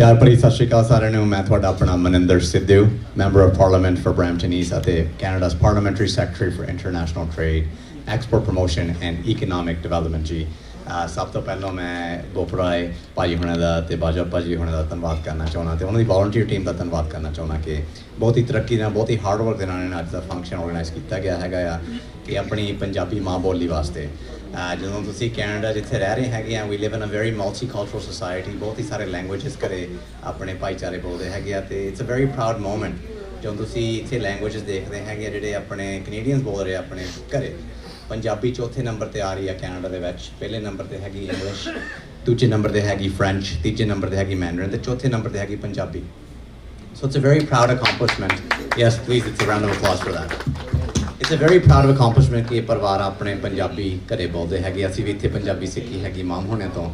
ਪਿਆਰ ਭਰੀ ਸਤਿ ਸ਼੍ਰੀ ਅਕਾਲ ਸਾਰਿਆਂ ਨੂੰ। ਮੈਂ ਤੁਹਾਡਾ ਆਪਣਾ Maninder Sidhu, member of parliament for Brampton East ਅਤੇ Canada's parliamentary secretary for international trade export promotion and economic development ji. ਸਭ ਤੋਂ ਪਹਿਲਾਂ ਮੈਂ ਗੋਪਰਾਏ ਭਾਜੀ ਹੁਣਾਂ ਦਾ ਤੇ ਬਾਜਾ ਭਾਜੀ ਹੁਣਾਂ ਦਾ ਧੰਨਵਾਦ ਕਰਨਾ ਚਾਹੁੰਦਾ ਤੇ ਉਹਨਾਂ ਦੀ ਵਾਲੰਟੀਅਰ ਟੀਮ ਦਾ ਧੰਨਵਾਦ ਕਰਨਾ ਚਾਹੁੰਦਾ ਕਿ ਬਹੁਤ ਹੀ ਤਰੱਕੀ ਨਾਲ, ਬਹੁਤ ਹੀ ਹਾਰਡ ਵਰਕ ਦੇ ਨਾਲ ਇਹਨਾਂ ਅੱਜ ਦਾ ਫੰਕਸ਼ਨ ਆਰਗੇਨਾਈਜ਼ ਕੀਤਾ ਗਿਆ ਹੈਗਾ ਆ, ਕਿ ਆਪਣੀ ਪੰਜਾਬੀ ਮਾਂ ਬੋਲੀ ਵਾਸਤੇ। ਜਦੋਂ ਤੁਸੀਂ ਕੈਨੇਡਾ ਜਿੱਥੇ ਰਹਿ ਰਹੇ ਹੈਗੇ ਆ we live in a very multicultural society ਬਹੁਤ ਹੀ ਸਾਰੇ ਲੈਂਗੁਏਜਸ ਕਰੇ ਆਪਣੇ ਭਾਈਚਾਰੇ ਬੋਲਦੇ ਹੈਗੇ ਆ ਤੇ it's a very proud moment ਜਦੋਂ ਤੁਸੀਂ ਇੱਥੇ ਲੈਂਗੁਏਜਸ ਦੇਖਦੇ ਹੈਗੇ ਆ ਜਿਹੜੇ ਆਪਣੇ ਕੈਨੇਡੀਅਨਸ ਬੋਲ ਰਹੇ ਆਪਣੇ ਘਰੇ ਪੰਜਾਬੀ ਚੌਥੇ ਨੰਬਰ ਤੇ ਆ ਰਹੀ ਆ ਕੈਨੇਡਾ ਦੇ ਵਿੱਚ ਪਹਿਲੇ ਨੰਬਰ ਤੇ ਹੈਗੀ ਇੰਗਲਿਸ਼ ਦੂਜੇ ਨੰਬਰ ਤੇ ਹੈਗੀ ਫ੍ਰੈਂਚ ਤੀਜੇ ਨੰਬਰ ਤੇ ਹੈਗੀ ਮੈਂਡਰਿਨ ਤੇ ਚੌਥੇ ਨੰਬਰ ਤੇ ਹੈਗੀ Punjabi So it's a very proud accomplishment. Yes, please, it's a round of applause for that. It's a very proud of ਕਿ ਪਰਿਵਾਰ ਆਪਣੇ ਪੰਜਾਬੀ ਘਰੇ ਬੋਲਦੇ ਹੈਗੇ ਅਸੀਂ ਵੀ ਇੱਥੇ ਪੰਜਾਬੀ ਸਿੱਖੀ ਹੈਗੀ ਮਾਮ ਹੋਣਿਆਂ ਤੋਂ।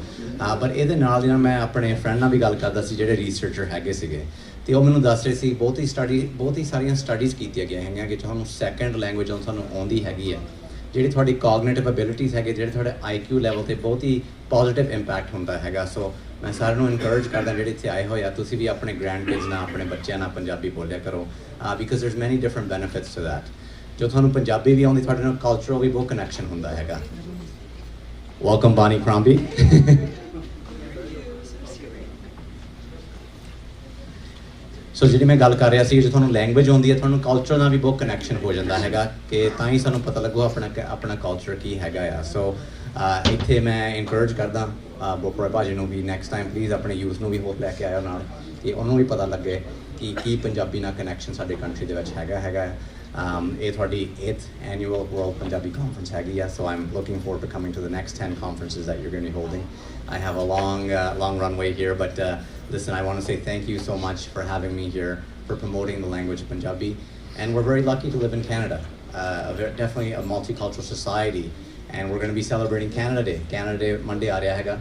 ਪਰ ਇਹਦੇ ਨਾਲ ਦੀ ਨਾਲ ਮੈਂ ਆਪਣੇ ਫਰੈਂਡ ਨਾਲ ਵੀ ਗੱਲ ਕਰਦਾ ਸੀ, ਜਿਹੜੇ ਰਿਸਰਚਰ ਹੈਗੇ ਸੀਗੇ। ਤੇ ਉਹ ਮੈਨੂੰ ਦੱਸ ਰਹੇ ਸੀ, ਬਹੁਤ ਹੀ ਸਟੱਡੀ ਬਹੁਤ ਹੀ ਸਾਰੀਆਂ ਸਟੱਡੀਜ਼ ਕੀਤੀਆਂ ਗਈਆਂ ਹੈਗੀਆਂ ਕਿ ਤੁਹਾਨੂੰ ਸੈਕੰਡ ਲੈਂਗੁਏਜ ਜਦੋਂ ਤੁਹਾਨੂੰ ਆਉਂਦੀ ਹੈਗੀ ਹੈ ਜਿਹੜੀ ਤੁਹਾਡੀ ਕੋਗਨੀਟਿਵ ਐਬਿਲਿਟੀਜ਼ ਹੈਗੇ, ਜਿਹੜੇ ਤੁਹਾਡੇ ਆਈਕਿਊ ਲੈਵਲ ਤੇ ਬਹੁਤ ਹੀ ਪੋਜ਼ਿਟਿਵ ਇੰਪੈਕਟ ਹੁੰਦਾ ਹੈਗਾ। ਸੋ ਮੈਂ ਸਾਰਿਆਂ ਨੂੰ ਇਨਕਰੇਜ ਕਰਦਾ ਜਿਹੜੇ ਇੱਥੇ ਆਏ ਹੋਏ ਆ, ਤੁਸੀਂ ਵੀ ਆਪਣੇ ਗ੍ਰੈਂਡ ਕਿਡਸ ਨਾਲ, ਆਪਣੇ ਬੱਚਿਆਂ ਨਾਲ ਪੰਜਾਬੀ ਬੋਲਿਆ ਕਰੋ। Because there's many different benefits to that ਜੋ ਤੁਹਾਨੂੰ ਪੰਜਾਬੀ ਵੀ ਆਉਂਦੀ, ਤੁਹਾਡੇ ਨਾਲ ਕਲਚਰਲ ਵੀ ਬਹੁਤ ਕਨੈਕਸ਼ਨ ਹੁੰਦਾ ਹੈਗਾ। ਵੈਲਕਮ ਬਾਨੀ ਕ੍ਰਾਂਬੀ ਸੋ ਜਿਹੜੀ ਮੈਂ ਗੱਲ ਕਰ ਰਿਹਾ ਸੀ, ਜੇ ਤੁਹਾਨੂੰ ਲੈਂਗੁਏਜ ਆਉਂਦੀ ਹੈ, ਤੁਹਾਨੂੰ ਕਲਚਰ ਨਾਲ ਵੀ ਬਹੁਤ ਕਨੈਕਸ਼ਨ ਹੋ ਜਾਂਦਾ ਹੈਗਾ, ਕਿ ਤਾਂ ਹੀ ਸਾਨੂੰ ਪਤਾ ਲੱਗੂ ਆਪਣਾ ਆਪਣਾ ਕਲਚਰ ਕੀ ਹੈਗਾ ਆ। ਸੋ ਇੱਥੇ ਮੈਂ ਇਨਕਰੇਜ ਕਰਦਾ ਬੋਪਰਾ ਭਾਜੀ ਨੂੰ ਵੀ ਨੈਕਸਟ ਟਾਈਮ ਪਲੀਜ਼ ਆਪਣੇ ਯੂਥ ਨੂੰ ਵੀ ਹੋਰ ਲੈ ਕੇ ਆਇਓ ਨਾਲ, ਕਿ ਉਹਨੂੰ ਵੀ ਪਤਾ ਲੱਗੇ ਕਿ ਕੀ ਪੰਜਾਬੀ ਨਾਲ ਕਨੈਕਸ਼ਨ ਸਾਡੇ ਕੰਟਰੀ ਦੇ ਵਿੱਚ ਹੈਗਾ ਹੈਗਾ। um, ਇਹ ਤੁਹਾਡੀ 8th annual World Punjabi Conference ਹੈਗੀ ਆ so I'm looking forward to coming to the next 10 conferences that you're going to be holding. I have a long, uh, long runway here, but uh, listen, I want to say thank you so much for having me here, for promoting the language of Punjabi, and we're very lucky to live in Canada. Uh, a ver- definitely a multicultural society, and we're going to be celebrating Canada Day. Canada Day Monday ਆ ਰਿਹਾ ਹੈਗਾ,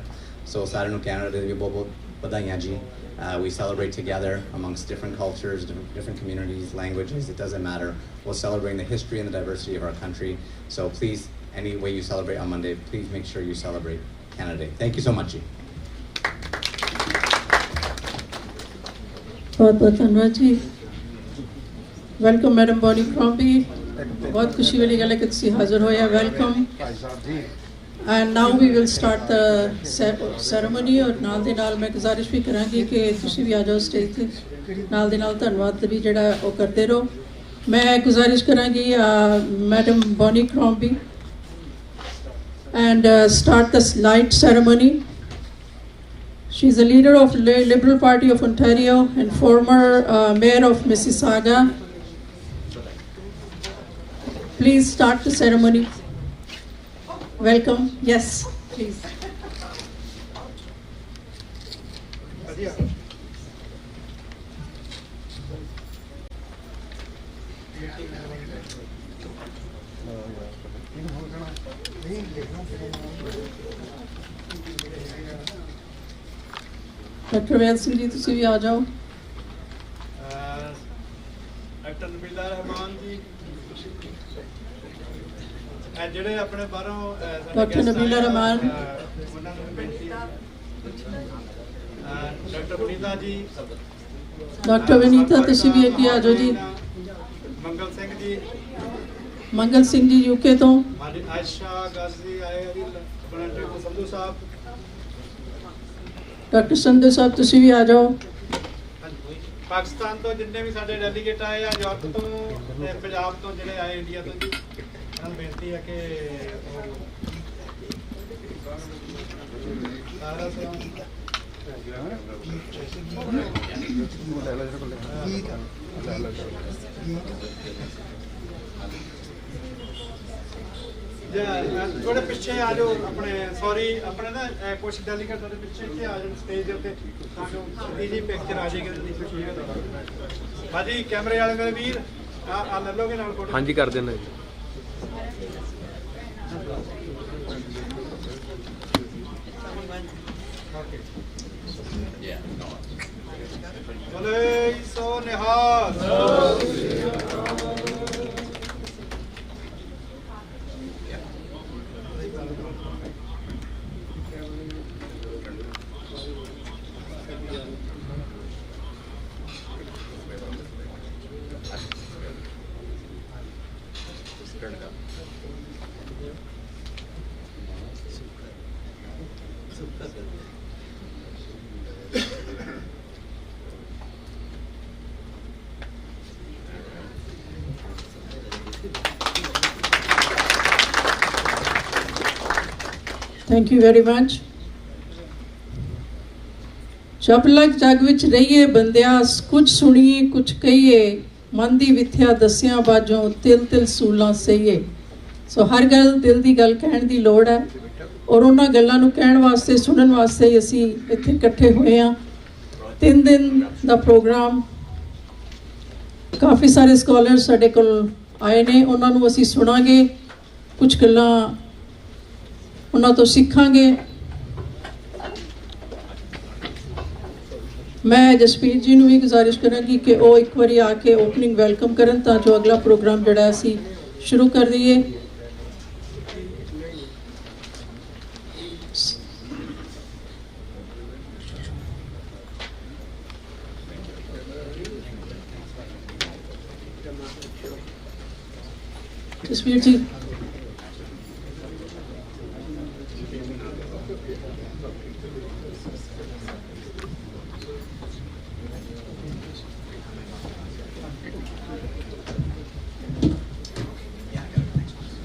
so ਸਾਰਿਆਂ ਨੂੰ Canada Day ਦੀ ਵੀ ਬਹੁਤ ਬਹੁਤ ਵਧਾਈਆਂ ਜੀ. uh, we celebrate together amongst different cultures, different communities, languages, it doesn't matter. We're celebrating the history and the diversity of our country. So please, any way you celebrate on Monday, please make sure you celebrate Canada Day. Thank you so much. बहुत बहुत धन्यवाद जी Welcome, बहुत खुशी वाली गल and now we will start the ceremony ਔਰ ਨਾਲ ਦੇ ਨਾਲ ਮੈਂ ਗੁਜ਼ਾਰਿਸ਼ ਵੀ ਕਰਾਂਗੀ ਕਿ ਤੁਸੀਂ ਵੀ ਆ ਜਾਓ ਸਟੇਜ ਤੇ ਨਾਲ ਦੇ ਨਾਲ ਧੰਨਵਾਦ ਵੀ ਜਿਹੜਾ ਉਹ ਕਰਦੇ ਰਹੋ ਮੈਂ ਗੁਜ਼ਾਰਿਸ਼ ਕਰਾਂਗੀ madam Bonnie Crombie and start the light ceremony She's a leader of Li- Liberal Party of Ontario and former uh, mayor of Mississauga. Please start the ceremony. Welcome. Yes, please. Dr. Ved Singh ji, ਤੁਸੀਂ ਵੀ ਆ ਜਾਓ doctor Nabila Rahman ਜੀ ਇਹ ਜਿਹੜੇ ਆਪਣੇ ਬਾਹਰੋਂ ਅਹ, ਸਾਡੇ ਡਾਕਟਰ ਨਬੀਲਾ ਰਹਿਮਾਨ। ਉਹਨਾਂ ਨੂੰ ਬੇਨਤੀ ਡਾਕਟਰ ਜੀ ਡਾਕਟਰ ਵਿਨੀਤਾ ਤੁਸੀਂ ਵੀ ਅੱਗੇ ਆ ਜਾਓ ਜੀ। ਮੰਗਲ ਸਿੰਘ ਜੀ। ਮੰਗਲ ਸਿੰਘ ਜੀ ਯੂਕੇ ਤੋਂ। ਆਇਸ਼ਾ ਗਾਜ਼ੀ ਆਏ ਜੀ ਆਪਣਾ ਡਾਕਟਰ ਸੰਧੂ ਸਾਹਿਬ। ਡਾਕਟਰ ਸੰਧੂ ਸਾਹਿਬ ਤੁਸੀਂ ਵੀ ਆ ਜਾਓ। ਪਾਕਿਸਤਾਨ ਤੋਂ ਜਿੰਨੇ ਵੀ ਸਾਡੇ ਡੈਲੀਗੇਟ ਆਏ ਆ ਯੂਰਪ ਤੋਂ ਤੇ ਪੰਜਾਬ ਤੋਂ ਜਿਹੜੇ ਆਏ ਇੰਡੀਆ ਤੋਂ ਜੀ। ਬੇਨਤੀ ਹੈ ਕਿ ਉਹ ਸਾਰਾ ਸੇਵਾ ਜਾਂ ਥੋੜੇ ਪਿੱਛੇ ਆ ਜਾਓ ਆਪਣੇ ਸੌਰੀ ਆਪਣੇ ਨਾ ਡੈਲੀਗੇਟ ਤੁਹਾਡੇ ਪਿੱਛੇ ਇੱਥੇ ਆ ਜਾਣ ਸਟੇਜ ਦੇ ਉੱਤੇ। ਤਾਂ ਜੋ ਈਜੀ ਪਿਕਚਰ ਆ ਜਾਏਗੀ ਨਹੀਂ ਕੁਛ ਨਹੀਂ ਹੋਣਾ ਭਾਜੀ ਕੈਮਰੇ ਵਾਲੇ ਮੇਰੇ ਵੀਰ ਆ ਆ ਲੈ ਲੋਗੇ ਨਾਲ ਫੋਟੋ? ਹਾਂਜੀ ਕਰ ਦੇਣਾ ਜੀ। ਬੋਲੇ ਥੈਂਕ ਯੂ ਵੈਰੀ ਮੱਚ ਸ਼ਬਲਕ ਜਗ ਵਿੱਚ ਰਹੀਏ ਬੰਦਿਆ ਕੁਝ ਸੁਣੀਏ ਕੁਝ ਕਹੀਏ, ਮਨ ਦੀ ਵਿਥਿਆ ਦਸਿਆਂ ਬਾਝੋਂ ਤਿਲ ਤਿਲ ਸੂਲਾਂ ਸਈਏ ਸੋ ਹਰ ਗੱਲ ਦਿਲ ਦੀ ਗੱਲ ਕਹਿਣ ਦੀ ਲੋੜ ਹੈ। ਔਰ ਉਹਨਾਂ ਗੱਲਾਂ ਨੂੰ ਕਹਿਣ ਵਾਸਤੇ, ਸੁਣਨ ਵਾਸਤੇ ਹੀ ਅਸੀਂ ਇੱਥੇ ਇਕੱਠੇ ਹੋਏ ਹਾਂ। ਤਿੰਨ ਦਿਨ ਦਾ ਪ੍ਰੋਗਰਾਮ। ਕਾਫੀ ਸਾਰੇ ਸਕਾਲਰ ਸਾਡੇ ਕੋਲ ਆਏ ਨੇ। ਉਹਨਾਂ ਨੂੰ ਅਸੀਂ ਸੁਣਾਂਗੇ, ਕੁਝ ਗੱਲਾਂ ਉਹਨਾਂ ਤੋਂ ਸਿੱਖਾਂਗੇ। ਮੈਂ ਜਸਪੀਰ ਜੀ ਨੂੰ ਵੀ ਗੁਜ਼ਾਰਿਸ਼ ਕਰਾਂਗੀ ਕਿ ਉਹ ਇੱਕ ਵਾਰੀ ਆ ਕੇ ਓਪਨਿੰਗ ਵੈਲਕਮ ਕਰਨ ਤਾਂ ਜੋ ਅਗਲਾ ਪ੍ਰੋਗਰਾਮ ਜਿਹੜਾ ਅਸੀਂ ਸ਼ੁਰੂ ਕਰ ਦਈਏ। ਜਸਪੀਰ